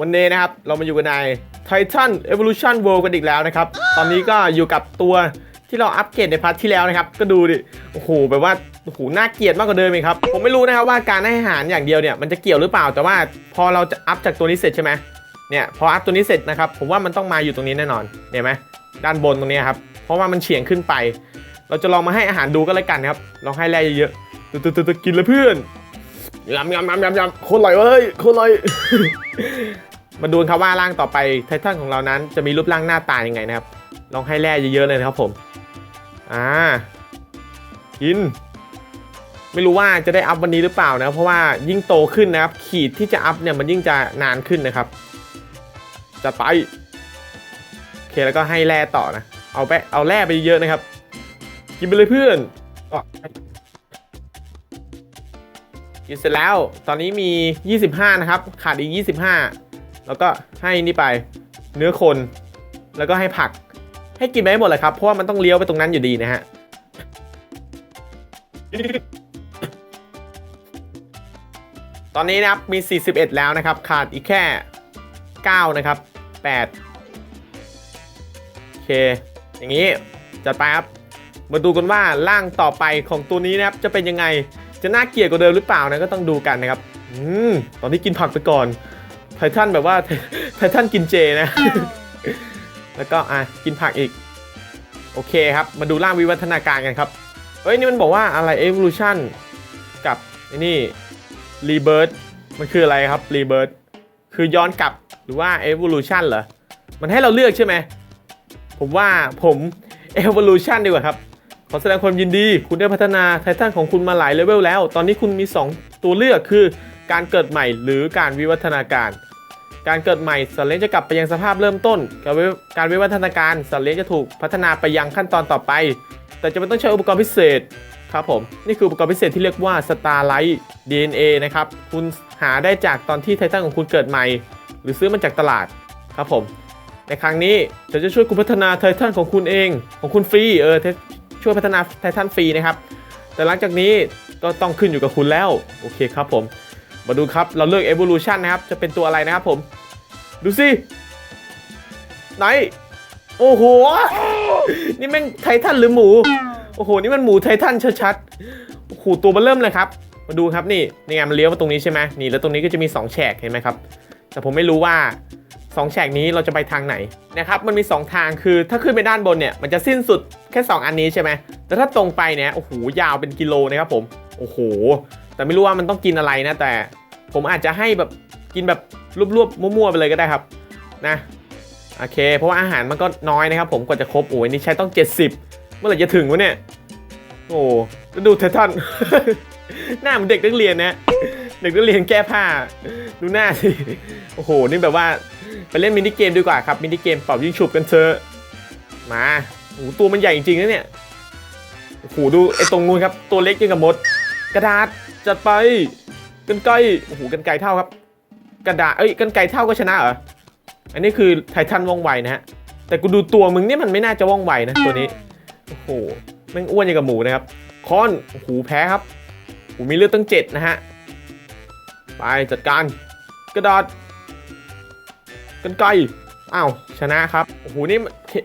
วันนี้นะครับ เรามาอยู่กันใน Titan Evolution World กันอีกแล้วนะครับ ตอนนี้ก็อยู่กับตัวที่เราอัปเกรดในพาร์ทที่แล้วนะครับ ก็ดูดิ โอ้โห แบบว่า โอ้โห น่าเกลียดมากกว่าเดิมอีกครับ ผมไม่รู้นะครับว่าการให้อาหารอย่างเดียวเนี่ย มันจะเกี่ยวหรือเปล่า แต่ว่าพอเราจะอัพจากตัวนี้เสร็จใช่ไหมเนี่ย พออัพตัวนี้เสร็จนะครับ ผมว่ามันต้องมาอยู่ตรงนี้แน่นอน เห็นไหมด้านบนตรงนี้ครับ เพราะว่ามันเฉียงขึ้นไป เราจะลองมาให้อาหารดูก็แล้วกันนะครับ ลองให้แร่เยอะๆ กินลยเพื่อน ยำยำยำยำยำโคนอร่อยเว้ยโคนอร่อย มาดูครับว่าร่างต่อไปไททันของเรานั้นจะมีรูปร่างหน้าตายังไงนะครับ ลองให้แร่เยอะๆเลยนะครับผม อ่า กิน ไม่รู้ว่าจะได้อัพวันนี้หรือเปล่านะ เพราะว่ายิ่งโตขึ้นนะครับ ขีดที่จะอัพเนี่ยมันยิ่งจะนานขึ้นนะครับ จะไปโอเคแล้วก็ให้แร่ต่อนะ เอาไปะเอาแร่ไปเยอะนะครับ กินไปเลยเพื่อนอะ กินเสร็จแล้ว ตอนนี้มี 25 นะครับ ขาดอีก 25 แล้วก็ให้นี่ไปเนื้อคน แล้วก็ให้ผัก ให้กินไปให้หมดเลยครับ เพราะว่ามันต้องเลี้ยวไปตรงนั้นอยู่ดีนะฮะ ตอนนี้นะครับ มี 41 แล้วนะครับ ขาดอีกแค่ 9 นะครับ 8 โอเค อย่างนี้ จัดไปครับ มาดูกันว่าร่างต่อไปของตัวนี้นะครับ จะเป็นยังไง จะน่าเกลียดกว่าเดิมหรือเปล่านะก็ต้องดูกันนะครับอืมตอนนี้กินผักไปก่อนไททันแบบว่าไททันกินเจนะ แล้วก็อะกินผักอีก โอเคครับ มาดูร่างวิวัฒนาการกันครับเอ้ยนี่มันบอกว่าอะไร evolution กับไอ้นี่ rebirth มันคืออะไรครับ rebirth คือย้อนกลับหรือว่า evolution เหรอ มันให้เราเลือกใช่ไหม ผมว่าผม evolution ดีกว่าครับ อแสดงความยินดี คุณได้พัฒนาไททันของคุณมาหลายเลเวลแล้ว ตอนนี้คุณมี 2 ตัวเลือกคือ การเกิดใหม่หรือการวิวัฒนาการ การเกิดใหม่สัตว์เลี้ยงจะกลับไปยังสภาพเริ่มต้นการวิการวิวัฒนาการสัตว์เลี้ยงจะถูกพัฒนาไปยังขั้นตอนต่อไป แต่จะไม่ต้องใช้อุปกรณ์พิเศษครับผมนี่คืออุปกรณ์พิเศษที่เรียกว่า Starlight DNA นะครับคุณหาได้จากตอนที่ไททันของคุณเกิดใหม่ หรือซื้อมันจากตลาดครับผมในครั้งนี้ฉันจะช่วยคุณพัฒนาไททันของคุณเอง ของคุณฟรีเออ ช่วยพัฒนาไททันฟรีนะครับ แต่หลังจากนี้ก็ต้องขึ้นอยู่กับคุณแล้ว โอเคครับผม มาดูครับเราเลือก evolution นะครับ จะเป็นตัวอะไรนะครับผม ดูสิ ไหน โอ้โห นี่แม่งไททันหรือหมู โอ้โห นี่มันหมูไททันชัดๆ โอ้โห ตัวมันเริ่มเลยครับ มาดูครับนี่นี่ไงมันเลี้ยวมาตรงนี้ใช่ไหมนี่แล้วตรงนี้ก็จะมี 2 แฉกเห็นไหมครับ แต่ผมไม่รู้ว่า 2แฉกนี้เราจะไปทางไหนนะครับมันมี 2 ทางคือถ้าขึ้นไปด้านบนเนี่ยมันจะสิ้นสุดแค่ 2 อันนี้ใช่ไหมแต่ถ้าตรงไปเนี่ยโอ้โหยาวเป็นกิโลนะครับผมโอ้โห แต่ไม่รู้ว่ามันต้องกินอะไรนะ แต่ผมอาจจะให้แบบกินแบบรวบๆมั่วๆไปเลยก็ได้ครับนะโอเค เพราะว่าอาหารมันก็น้อยนะครับผมกว่าจะครบโอ้ยนี่ใช้ต้อง 70 เมื่อไหร่จะถึงวะเนี่ยโอ้แล้วดูไททันหน้าเหมือนเด็กนักเรียนนะเด็กนักเรียนแก้ผ้า ดูหน้าสิโอ้โหนี่แบบว่า ไปเล่นมินิเกมดีกว่าครับมินิเกมเป่ายิงฉุบกันเถอะมาโอ้หตัวมันใหญ่จริงๆนะเนี่ยโอ้โหดูไอ้ตรงนู้นครับตัวเล็กยังกับมด กระดาษจัดไปกันไกลโอ้โหกันไกลเท่าครับ กระดาษเอ้ยกันไกลเท่าก็ชนะเหรออันนี้คือไททันว่องไวนะฮะแต่กูดูตัวมึงเนี่ยมันไม่น่าจะว่องไวนะตัวนี้โอ้โหแม่งอ้วนย่งกับหมูนะครับคอนโอ้โหแพ้ครับโอ้มีเลือดตั้งเจ็ดนะฮะไปจัดการกระดาษ กันไกลอ้าวชนะครับโอ้โหนี่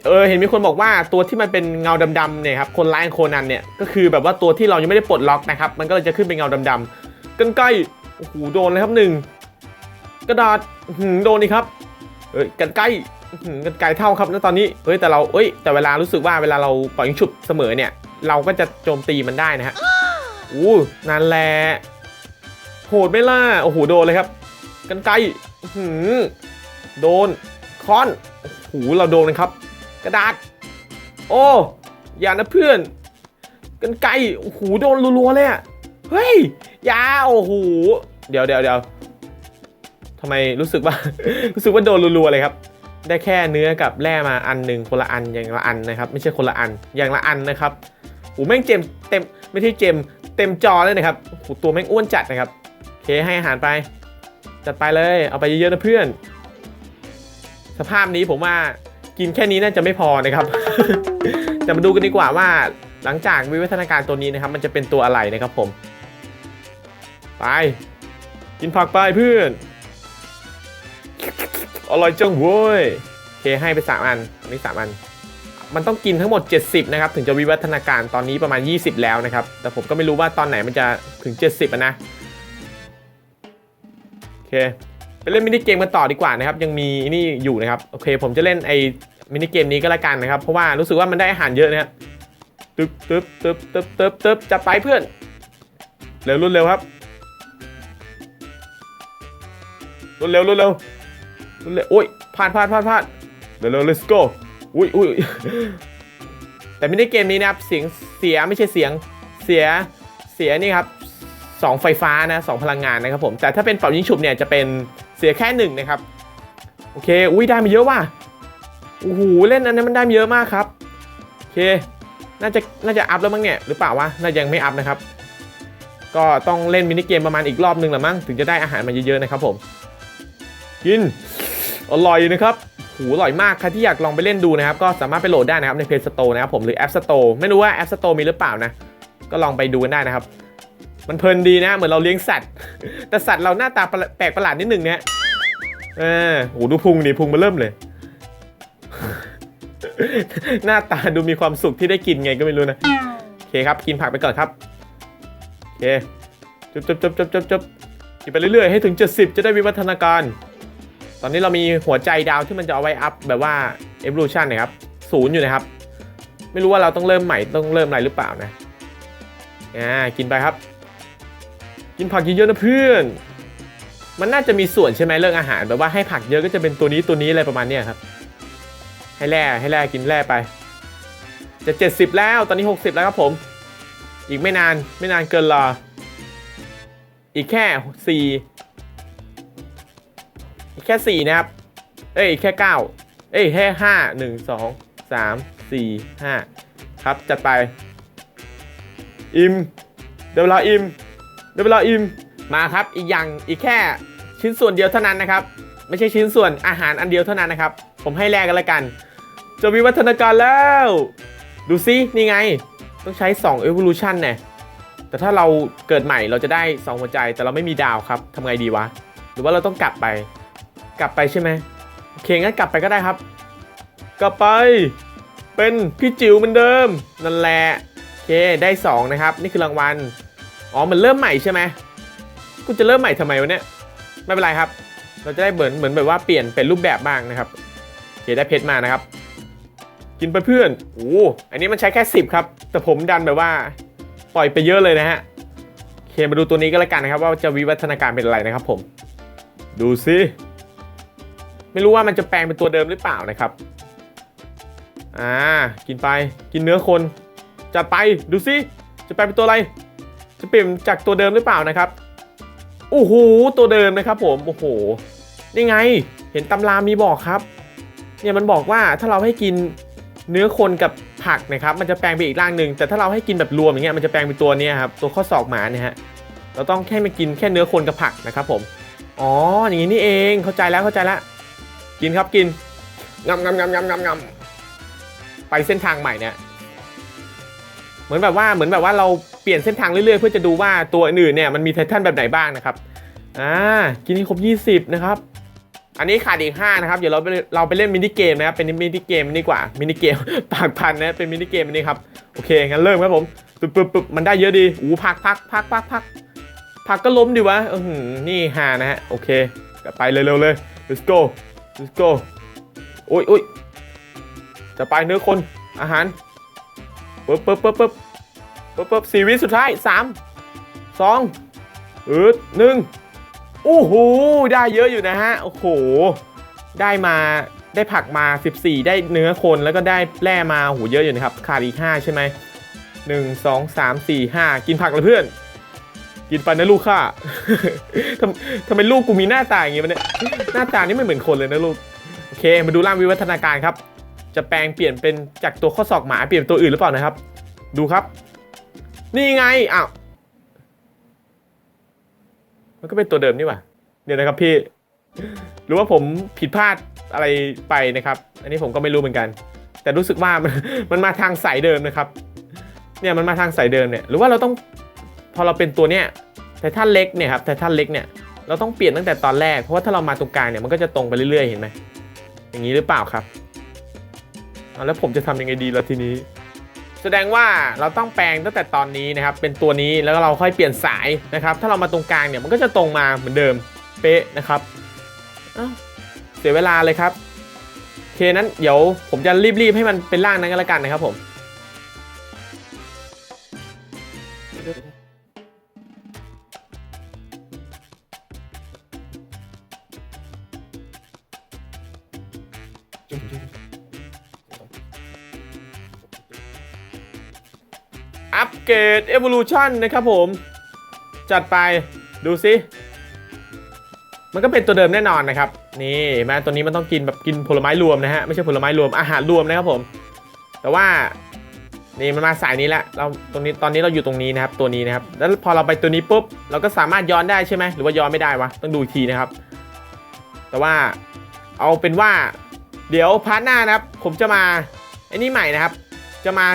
เออเห็นมีคนบอกว่าตัวที่มันเป็นเงาดำๆเนี่ยครับคนร้ายโคนันเนี่ยก็คือแบบว่าตัวที่เรายังไม่ได้ปลดล็อกนะครับมันก็เลยจะขึ้นเป็นเงาดำๆกันไกลโอ้โหโดนเลยครับหนึ่งกระดาษหือโดนนี่ครับเอ้ยกันไกลหือกันไกลเท่าครับแล้วตอนนี้เฮ้ยแต่เราเอ้ยแต่เวลารู้สึกว่าเวลาเราปล่อยยิงฉุบเสมอเนี่ย เราก็จะโจมตีมันได้นะฮะอู้นั่นแหละโหดไม่ล่ะโอ้โหโดนเลยครับ กันไกลหือ โดนคอนโอ้โหเราโดนนะครับ กระดาษ โอ้อย่านะเพื่อน กันไกลโอ้โดนรัวๆเลยอะเฮ้ยยาโอ้โหเดี๋ยวเดี๋ยวเดี๋ยวทำไมรู้สึกว่า รู้สึกว่าโดนรัวๆเลยครับ ได้แค่เนื้อกับแร่มาอันหนึ่งคนละอันอย่างละอันนะครับ ไม่ใช่คนละอันอย่างละอันนะครับโอ้แม่งเจมเต็มไม่ใช่เจมเต็มจอเลยนะครับโอ้ตัวแม่งอ้วนจัดนะครับโอเคให้อาหารไป จัดไปเลยเอาไปเยอะๆนะเพื่อน สภาพนี้ผมว่ากินแค่นี้น่าจะไม่พอนะครับ แต่มาดูกันดีกว่าว่าหลังจากวิวัฒนาการตัวนี้นะครับ มันจะเป็นตัวอะไรนะครับผม ไป กินผักไปเพื่อนอร่อยจังเว้ยเคให้ไปสามอันอันนี้สามอัน มันต้องกินทั้งหมด 70 นะครับ ถึงจะวิวัฒนาการตอนนี้ประมาณ 20 แล้วนะครับ แต่ผมก็ไม่รู้ว่าตอนไหนมันจะถึง 70อะนะโอเค เล่นมินิเกมกันต่อดีกว่านะครับ ยังมีนี่อยู่นะครับโอเค ผมจะเล่นไอ้มินิเกมนี้ก็แล้วกันนะครับ เพราะว่ารู้สึกว่ามันได้อาหารเยอะนะครับตึ๊บตึ๊บตึ๊บตึ๊บตึ๊บตึ๊บจับไปเพื่อนเร็วรุ่นเร็วครับรุ่นเร็วรุ่นเร็วรุ่นเร็วโอ้ยพลาดพลาดพลาดพลาดเร็วเร็ว let's go อุ้ยอุ้ยแต่มินิเกมนี้นะครับเสียงเสียไม่ใช่เสียงเสียเสียนี่ครับสองไฟฟ้านะสองพลังงานนะครับผมแต่ถ้าเป็นเป่ายิงฉุบเนี่ยจะเป็น เสียแค่หนึ่งนะครับ โอเค อุ้ยได้มาเยอะว่ะโอ้โหเล่นอันนั้มันได้มาเยอะมากครับ โอเค น่าจะ น่าจะอัพแล้วมั้งเนี่ย หรือเปล่าวะ น่ายังไม่อัพนะครับ ก็ต้องเล่นมินิเกมประมาณอีกรอบหนึงละมั้ง ถึงจะได้อาหารมาเยอะๆนะครับผม กิน อร่อยนะครับหูอร่อยมาก ใครที่อยากลองไปเล่นดูนะครับ ก็สามารถไปโหลดได้นะครับใน Play Store นะครับผม หรือ App Store ไม่รู้ว่า App Store มีหรือเปล่านะ ก็ลองไปดูกันได้นะครับ มันเพลินดีนะ เหมือนเราเลี้ยงสัตว์ แต่สัตว์เราหน้าตาแปลกประหลาดนิดหนึ่งเนี่ยเออโหดูพุงดิพุงมาเริ่มเลย หน้าตาดูมีความสุขที่ได้กินไงก็ไม่รู้นะ โอเคครับ กินผักไปก่อนครับ โอเคจบจบจบจบจบจบกินไปเรื่อยๆ ให้ถึง 70 จะได้วิวัฒนาการ ตอนนี้เรามีหัวใจดาวที่มันจะเอาไว้อัพแบบว่า evolution นะครับ ศูนย์อยู่นะครับ ไม่รู้ว่าเราต้องเริ่มใหม่ต้องเริ่มอะไรหรือเปล่านะ อ่า กินไปครับ กินผักเยอะๆนะเพื่อน มันน่าจะมีส่วนใช่ไหมเรื่องอาหารแบบว่าให้ผักเยอะก็จะเป็นตัวนี้ตัวนี้อะไรประมาณเนี้ยครับ ให้แร่ให้แร่กินแร่ไป จะ70แล้วตอนนี้60แล้วครับผม อีกไม่นานไม่นานเกินรอ อีกแค่4อีกแค่4นะครับ เอ้ยอีกแค่9เอ้ยแค่5 1 2 3 4 5ครับจัดไป อิมเดี๋ยวเวลาอิม เดี๋ยวเวลาอิมมาครับอีกอย่างอีกแค่ชิ้นส่วนเดียวเท่านั้นนะครับ ไม่ใช่ชิ้นส่วนอาหารอันเดียวเท่านั้นนะครับ ผมให้แลกกันละกันจะวิวัฒนาการแล้ว ดูซินี่ไง ต้องใช้ 2 evolution เนี่ยแต่ถ้าเราเกิดใหม่เราจะได้ 2 หัวใจแต่เราไม่มีดาวครับทำไงดีวะ หรือว่าเราต้องกลับไป กลับไปใช่ไหมโอเคงั้นกลับไปก็ได้ครับ กลับไป เป็นพี่จิ๋วเหมือนเดิมนั่นแหละโอเคได้ 2 นะครับ นี่คือรางวัล อ๋อมันเริ่มใหม่ใช่ไหมกูจะเริ่มใหม่ทำไมวะเนี่ยไม่เป็นไรครับ เราจะได้เหมือนเหมือนแบบว่าเปลี่ยนเป็นรูปแบบบ้างนะครับโอเคได้เพชรมานะครับ กินไปเพื่อนโอ้อันนี้มันใช้แค่ 10 ครับ แต่ผมดันแบบว่าปล่อยไปเยอะเลยนะฮะเคมาดูตัวนี้ก็แล้วกันนะครับว่าจะวิวัฒนาการเป็นอะไรนะครับ ผม ดูซิไม่รู้ว่ามันจะแปลงเป็นตัวเดิมหรือเปล่านะครับอ่ากินไปกินเนื้อคนจัดไปดูซิจะแปลงเป็นตัวอะไร จะเปลี่ยนจากตัวเดิมหรือเปล่านะครับโอ้โหตัวเดิมนะครับ ผมโอ้โหนี่ไง เห็นตำรามีบอกครับ เนี่ยมันบอกว่าถ้าเราให้กินเนื้อคนกับผักนะครับ มันจะแปลงไปอีกร่างหนึ่งแต่ถ้าเราให้กินแบบรวมอย่างเงี้ยมันจะแปลงเป็นตัวนี้ครับตัวข้อศอกหมาเนี่ยฮะเราต้องแค่มากินแค่เนื้อคนกับผักนะครับ ผมอ๋ออย่างนี้นี่เองเข้าใจแล้วเข้าใจแล้วกินครับกินงำงำงำงำงำงำไปเส้นทางใหม่เนี่ยเหมือนแบบว่าเหมือนแบบว่าเราเปลี่ยนเส้นทางเรื่อยๆ เพื่อจะดูว่าตัวอื่นๆเนี่ยมันมีไททันแบบไหนบ้างนะครับอ่ากินให้ครบ 20 นะครับ อันนี้ขาดอีก 5 นะครับ เดี๋ยวเราไปเราไปเล่นมินิเกมนะครับ เป็นมินิเกมนี่กว่า มินิเกม ปากพันนะ เป็นมินิเกมนี้ครับ โอเค งั้นเริ่มครับผมปึ๊บปึ๊บปึ๊บมันได้เยอะดีอู้พักพักพักพักพักพักก็ล้มดิวะอือหือนี่หานะฮะ โอเคไปเร็วๆเลย let's go let's go โอ้ยโอ้ยจะไปเนื้อคน อาหารปึ๊บปึ๊บปึ๊บปึ๊บ ปึ๊บปึ๊บสี่วิสุดท้ายสามสองอืดหนึ่งโอ้โหได้เยอะอยู่นะฮะ โอ้โห ได้มาได้ผักมา 14 ได้เนื้อคนแล้วก็ได้แร่มาโหเยอะอยู่นะครับขาดอีก5ใช่ไหมหนึ่งสองสามสี่ห้ากินผักเลยเพื่อน กินไปนะลูกข้าทำทำไมลูกกูมีหน้าตาอย่างงี้วะเนี่ยหน้าตานี่ไม่เหมือนคนเลยนะลูกโอเค มาดูร่างวิวัฒนาการครับ จะแปลงเปลี่ยนเป็นจากตัวข้อศอกหมาเปลี่ยนตัวอื่นหรือเปล่านะครับ ดูครับ นี่ไง อ้าว มันก็เป็นตัวเดิมนี่หว่า เดี๋ยวนะครับพี่ หรือว่าผมผิดพลาดอะไรไปนะครับ อันนี้ผมก็ไม่รู้เหมือนกัน แต่รู้สึกว่ามันมันมาทางสายเดิมนะครับ เนี่ยมันมาทางสายเดิมเนี่ย หรือว่าเราต้องพอเราเป็นตัวเนี้ยไททันเล็กเนี่ยครับไททันเล็กเนี่ย เราต้องเปลี่ยนตั้งแต่ตอนแรก เพราะว่าถ้าเรามาตรงกลางเนี่ยมันก็จะตรงไปเรื่อยๆ เห็นไหมอย่างนี้หรือเปล่าครับ แล้วผมจะทำยังไงดีล่ะทีนี้ แสดงว่าเราต้องแปลงตั้งแต่ตอนนี้นะครับ เป็นตัวนี้แล้วเราค่อยเปลี่ยนสายนะครับ ถ้าเรามาตรงกลางเนี่ยมันก็จะตรงมาเหมือนเดิมเป๊ะนะครับอ้าเสียเวลาเลยครับโอเคนั้นเดี๋ยวผมจะรีบๆให้มันเป็นร่างนั้นก็แล้วกันนะครับผม อัปเกรด Evolution นะครับผม จัดไปดูซิมันก็เป็นตัวเดิมแน่นอนนะครับ นี่เห็นไหมตัวนี้มันต้องกินแบบกินผลไม้รวมนะฮะ ไม่ใช่ผลไม้รวมอาหารรวมนะครับผม แต่ว่านี่มันมาสายนี้แล้วเราตรงนี้ตอนนี้เราอยู่ตรงนี้นะครับ ตัวนี้นะครับ แล้วพอเราไปตัวนี้ปุ๊บ เราก็สามารถย้อนได้ใช่ไหมหรือว่าย้อนไม่ได้วะต้องดูอีกทีนะครับ แต่ว่าเอาเป็นว่า เดี๋ยวพาร์ทหน้านะครับ ผมจะมาไอ้นี่ใหม่นะครับ จะมา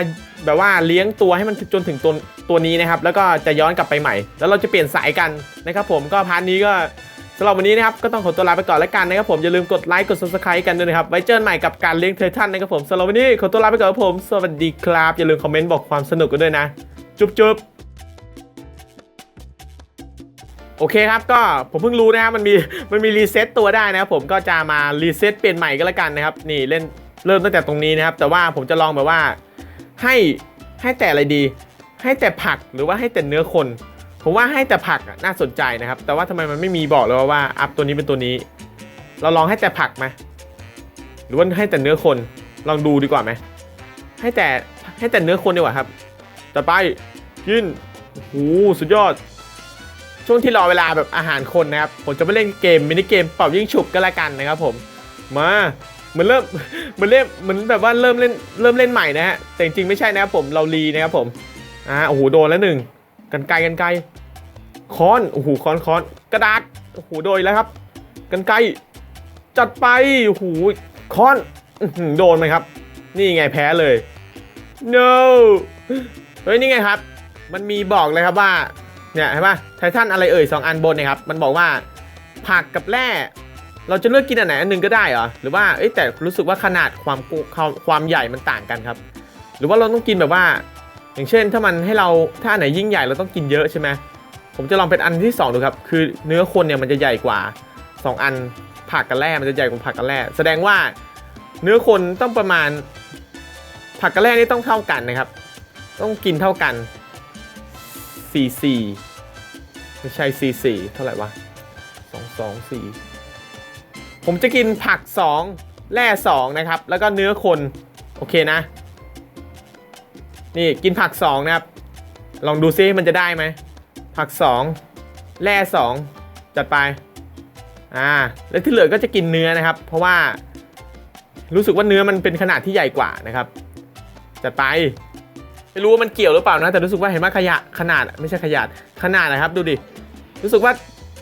แบบว่าเลี้ยงตัวให้มันจนถึงตัวตัวนี้นะครับ แล้วก็จะย้อนกลับไปใหม่ แล้วเราจะเปลี่ยนสายกันนะครับผมก็พาร์ทนี้ก็สำหรับวันนี้นะครับก็ต้องขอตัวลาไปก่อนแล้วกันนะครับผมอย่าลืมกดไลค์กด subscribe กันด้วยนะครับไว้เจอกันใหม่กับการเลี้ยงเทอร์ทันนะครับผมสำหรับวันนี้ขอตัวลาไปก่อนครับผม สวัสดีครับ อย่าลืมคอมเมนต์บอกความสนุกกันด้วยนะ จุ๊บจุ๊บโอเคครับก็ผมเพิ่งรู้นะครับมันมีมันมีรีเซ็ตตัวได้นะครับผมก็จะมารีเซ็ตเปลี่ยนใหม่ก็แล้วกันนะครับนี่เล่นเริ่มตั้งแต่ตรงนี้นะครับแต่ว่าผมจะลองแบบว่า ให้ให้แต่อะไรดี ให้แต่ผักหรือว่าให้แต่เนื้อคน ผมว่าให้แต่ผักน่าสนใจนะครับ แต่ว่าทำไมมันไม่มีบอกเลยว่าวาอัพตัวนี้เป็นตัวนี้ เราลองให้แต่ผักไหมหรือว่าให้แต่เนื้อคนลองดูดีกว่าไหมให้แต่ให้แต่เนื้อคนดีกว่าครับ ต่อไปกินโอ้โหสุดยอด ช่วงที่รอเวลาแบบอาหารคนนะครับ ผมจะไปเล่นเกมมินิเกมเป่ายิ่งฉุบก็แล้วกันนะครับผม มา เหมือนเริ่มเหมือนเล่นเหมือนแบบว่าเริ่มเล่นเริ่มเล่นใหม่นะฮะแต่จริงๆไม่ใช่นะครับผมเรารีนะครับผมอ่าโอ้โหโดนแล้วหนึ่งกันไกลกันไกลค้อนโอ้โหค้อนค้อนกระดาษโอ้โหโดนแล้วครับ กันไกลจัดไปโอ้โหค้อนโดนไหมครับ นี่ไงแพ้เลย no เฮ้ยนี่ไงครับ มันมีบอกเลยครับว่าเนี่ยเห็นป่ะไททันอะไรเอ่ยสองอันบนเนะครับ มันบอกว่าผักกับแร่ เราจะเลือกกินอันไหนอันหนึ่งก็ได้เหรอหรือว่าเอ้แต่รู้สึกว่าขนาดความความความใหญ่มันต่างกันครับ หรือว่าเราต้องกินแบบว่า อย่างเช่น ถ้ามันให้เราถ้าอันไหนยิ่งใหญ่เราต้องกินเยอะใช่ไหมผมจะลองเป็นอันที่สองดูครับ คือเนื้อคนเนี่ยมันจะใหญ่กว่าสองอันผักกับแร่มันจะใหญ่กว่าผักกับแร่แสดงว่าเนื้อคนต้องประมาณ ผักกับแร่นี่ต้องเท่ากันนะครับ ต้องกินเท่ากัน4 4ไม่ใช่4 4เท่าไหร่วะ2 2 4 ผมจะกินผัก 2 แร่ 2 นะครับ แล้วก็เนื้อคน โอเคนะ นี่กินผัก 2 นะครับ ลองดูซิมันจะได้ไหม ผัก 2 แร่ 2 จัดไป อ่า แล้วที่เหลือก็จะกินเนื้อนะครับ เพราะว่ารู้สึกว่าเนื้อมันเป็นขนาดที่ใหญ่กว่านะครับ จัดไปไม่รู้ว่ามันเกี่ยวหรือเปล่านะ แต่รู้สึกว่าเห็นว่าขยะขนาดไม่ใช่ขยะขนาดนะครับ ดูดิ รู้สึกว่า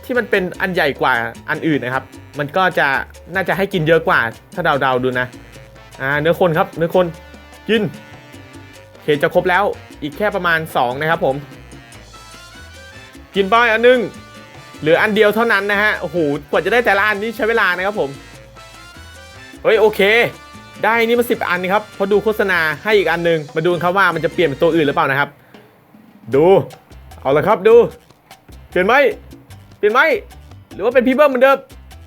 ที่มันเป็นอันใหญ่กว่าอันอื่นนะครับ มันก็จะน่าจะให้กินเยอะกว่า ถ้าเดาๆดูนะ อ่าเนื้อคนครับเนื้อคนกินโอเคจะครบแล้วอีกแค่ประมาณ 2 นะครับผม กินไปอันหนึงเหลืออันเดียวเท่านั้นนะฮะโอ้โหกว่าจะได้แต่ละอันนี่ใช้เวลานะครับผมเฮ้ยโอเค ได้นี่มาสิบอันนะครับพอดูโฆษณาให้อีกอันหนึง มาดูนครับว่ามันจะเปลี่ยนเป็นตัวอื่นหรือเปล่านะครับ ดูเอาละครับดู เปลี่ยนไหมเปลี่ยนไหมหรือว่าเป็นพีเบิ้มเหมือนเดิม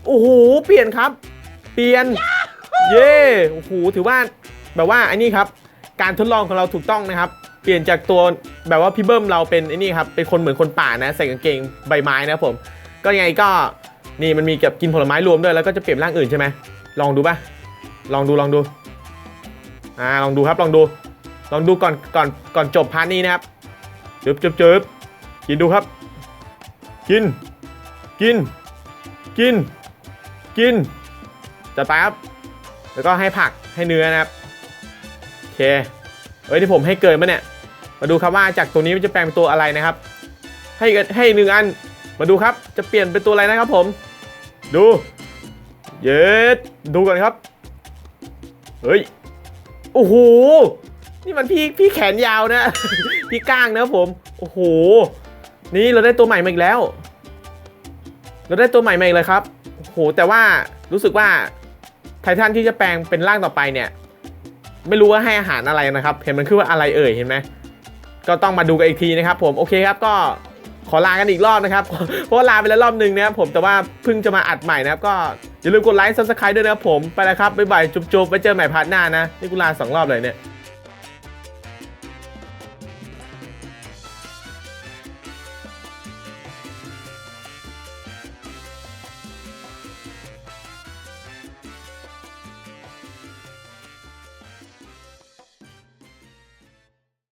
โอ้โห เปลี่ยนครับ เปลี่ยน เย่โอ้โห ถือว่าแบบว่าไอ้นี่ครับ การทดลองของเราถูกต้องนะครับ เปลี่ยนจากตัวแบบว่าพี่เบิ้มเราเป็นไอ้นี่ครับ เป็นคนเหมือนคนป่านะ ใส่กางเกงใบไม้นะครับผม ก็ยังไงก็นี่มันมีกับกินผลไม้รวมด้วย แล้วก็จะเปลี่ยนร่างอื่นใช่ไหมลองดูป่ะ ลองดูลองดู อ่า ลองดูครับ ลองดู ลองดูก่อนก่อนก่อนจบพาร์ทนี้นะครับจึบจึบจึบกินดูครับ กิน กิน กิน กินจัดไปครับ แล้วก็ให้ผักให้เนื้อนะครับ โอเค เอ้ยที่ผมให้เกินมาเนี่ย มาดูครับว่าจากตัวนี้มันจะแปลงเป็นตัวอะไรนะครับ ให้กันให้หนึ่งอัน มาดูครับ จะเปลี่ยนเป็นตัวอะไรนะครับผม ดู เย็ดดูก่อนครับ เฮ้ย โอ้โห นี่มันพี่พี่แขนยาวนะ พี่ก้างนะครับผม โอ้โห นี่เราได้ตัวใหม่มาอีกแล้ว เราได้ตัวใหม่มาอีกเลยครับ โหแต่ว่ารู้สึกว่าไททันที่จะแปลงเป็นร่างต่อไปเนี่ย ไม่รู้ว่าให้อาหารอะไรนะครับ เห็นมันคือว่าอะไรเอ่ยเห็นไหมก็ต้องมาดูกันอีกทีนะครับ ผมโอเคครับก็ขอลากันอีกรอบนะครับเพราะว่าลาไปแล้วรอบหนึ่งนะครับผมแต่ว่าเพิ่งจะมาอัดใหม่นะครับ ก็อย่าลืมกดไลค์ซับสไครต์ด้วยนะครับผมไปแล้วครับบ๊ายบายจุ๊บๆไปเจอใหม่พาร์ทหน้านะนี่กูลาสองรอบเลยเนี่ย